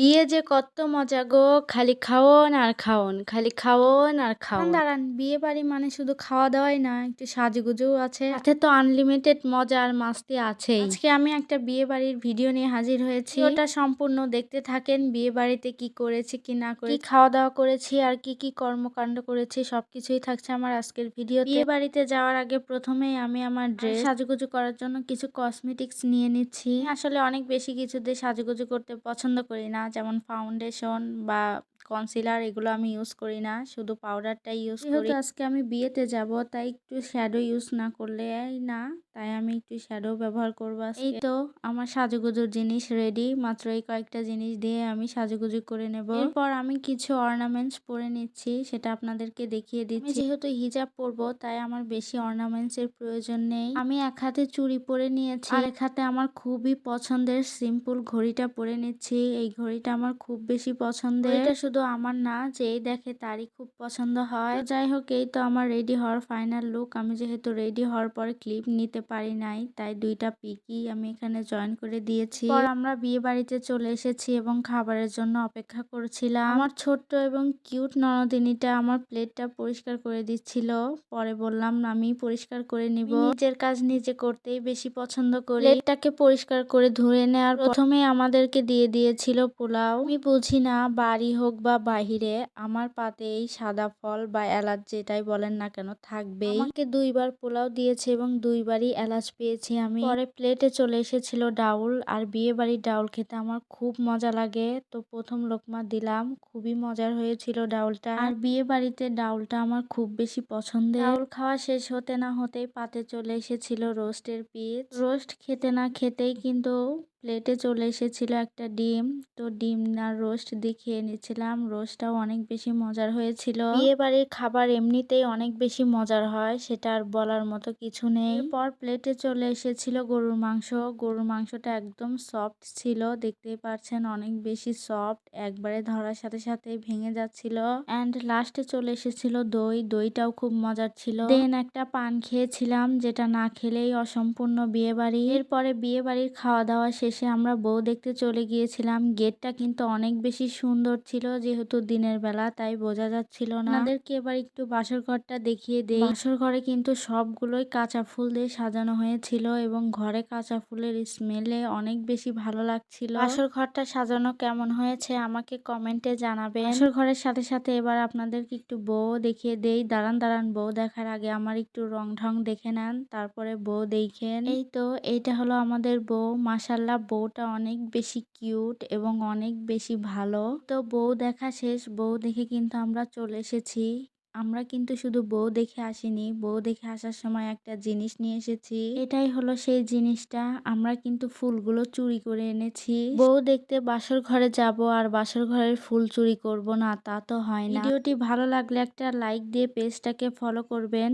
বিয়ে যে কত মজা গো খালি খাওন আর খাওন খালি খাওন আর খাওন। দাঁড়ান বিয়ে বাড়ি মানে শুধু খাওয়া দাওয়াই না একটু সাজুগুজুও আছে। সাথে তো আনলিমিটেড মজা আর মাস্তি আছে আজকে আমি একটা বিয়ে বাড়ির ভিডিও নিয়ে হাজির হয়েছি। ওটা সম্পূর্ণ দেখতে থাকেন বিয়ে বাড়িতে কি করেছি কি না করে খাওয়া দাওয়া করেছি আর কি কি কর্মকাণ্ড করেছি সবকিছুই থাকছে আমার আজকের ভিডিও বিয়ে বাড়িতে যাওয়ার আগে প্রথমেই আমি আমার ড্রেস সাজুগুজু করার জন্য কিছু কসমেটিক্স নিয়ে নিচ্ছি। আসলে অনেক বেশি কিছু দিয়ে সাজুগুজু করতে পছন্দ করি না যেমন ফাউন্ডেশন বা কনসিলার এগুলো আমি ইউজ করি না শুধু পাউডারটাই ইউজ করি। যেহেতু আজকে আমি বিয়েতে যাব তাই একটু শ্যাডো ইউজ না করলে না তাই আমি একটু শ্যাডো ব্যবহার করব এই তো আমার সাজুগুজুর জিনিস রেডি মাত্র এই কয়েকটা জিনিস দিয়ে আমি সাজুগুজু করে নেব। এরপর আমি কিছু অর্নামেন্টস পরে নিচ্ছি সেটা আপনাদেরকে দেখিয়ে দিচ্ছি। যেহেতু হিজাব পরবো তাই আমার বেশি অর্নামেন্টস এর প্রয়োজন নেই। আমি এক হাতে চুড়ি পরে নিয়েছি। আর এক হাতে আমার খুবই পছন্দের সিম্পল ঘড়িটা পরে নিচ্ছি। এই ঘড়িটা আমার খুব বেশি পছন্দের। এটা শুধু আমার না যেই দেখে তারই খুব পছন্দ হয়। যাই হোক, এই তো আমার রেডি হওয়ার ফাইনাল লুক আমি যেহেতু রেডি হওয়ার পর ক্লিপ নিতে পারি নাই, তাই দুইটা পিকই আমি এখানে জয়েন করে দিয়েছি। পর আমরা বিয়ে বাড়িতে চলে এসেছি এবং খাবারের জন্য অপেক্ষা করছিলাম। আমার ছোট্ট এবং কিউট ননদিনীটা আমার প্লেটটা পরিষ্কার করে দিচ্ছিল। পরে বললাম, আমি পরিষ্কার করে নিব। নিজের কাজ নিজে করতেই বেশি পছন্দ করি। প্লেটটাকে পরিষ্কার করে ধুয়ে নেওয়ার প্রথমে আমাদেরকে দিয়ে দিয়েছিল পোলাও। আমি বুঝি না, বাড়ি হোক বা বাহিরে আমার পাতে এই সাদা ফল বা এলাচ যেটাই বলেন না কেন থাকবেই। আমাকে দুইবার পোলাও দিয়েছে এবং দুইবারই এলাচ পেয়েছি আমি। পরে প্লেটে চলে এসেছিল ডাউল আর বিয়ে বাড়ির ডাউল খেতে আমার খুব মজা লাগে। তো প্রথম লোকমা দিলাম খুবই মজার হয়েছিল ডাউলটা। আর বিয়ে বাড়িতে ডাউলটা আমার খুব বেশি পছন্দের। ডাউল খাওয়া শেষ হতে না হতেই পাতে চলে এসেছিল রোস্টের পিস রোস্ট খেতে না খেতেই কিন্তু প্লেটে চলে এসেছিল একটা ডিম। তো ডিম না রোস্ট দিয়ে খেয়ে নিচ্ছিলাম রোস্টটাও অনেক বেশি মজার হয়েছিল। বিয়ে বাড়ির খাবার এমনিতেই অনেক বেশি মজার হয়, সেটা আর বলার মতো কিছু নেই। পর প্লেটে চলে এসেছিল গরুর মাংস। গরুর মাংসটা একদম সফট ছিল, দেখতেই পাচ্ছেন অনেক বেশি সফট। একবারে ধরার সাথে সাথে ভেঙে যাচ্ছিল। অ্যান্ড লাস্টে চলে এসেছিল দই। দইটাও খুব মজার ছিল। দেন একটা পান খেয়েছিলাম, যেটা না খেলেই অসম্পূর্ণ বিয়ে বাড়ি এরপরে বিয়ে বাড়ির খাওয়া দাওয়া শেষে আমরা বউ দেখতে চলে গিয়েছিলাম। গেটটা কিন্তু অনেক বেশি সুন্দর ছিল যেহেতু দিনের বেলা, তাই বোঝা যাচ্ছিল না। আমাদেরকে এবার একটু বাসর ঘরটা দেখিয়ে দেই। বাসর ঘরে কিন্তু সবগুলোই কাঁচা ফুল দিয়ে সাজানো হয়েছিল এবং ঘরে কাঁচা ফুলের স্মেলে অনেক বেশি ভালো লাগছিল। বাসর ঘরটা সাজানো কেমন হয়েছে আমাকে কমেন্টে জানাবেন। বাসর ঘরের সাথে সাথে এবার আপনাদেরকে একটু বউ দেখিয়ে দেই। দাঁড়ান দাঁড়ান, বউ দেখার আগে আমার একটু রং ঢং দেখে নেন, তারপরে বউ দেখেন। এই তো, এইটা হলো আমাদের বউ মাসাল্লাহ বউটা অনেক বেশি কিউট এবং অনেক বেশি ভালো। তো বউ দেখা শেষ, বউ দেখে কিন্তু আমরা চলে এসেছি। আমরা কিন্তু শুধু বউ দেখে আসিনি, বউ দেখে আসার সময় একটা জিনিস নিয়ে এসেছি। এটাই হলো সেই জিনিসটা, আমরা কিন্তু ফুলগুলো চুরি করে এনেছি। বউ দেখতে বাসর ঘরে যাব আর বাসর ঘরের ফুল চুরি করব না, তা তো হয় না। ভিডিওটি ভালো লাগলে একটা লাইক দিয়ে পেজটাকে ফলো করবেন।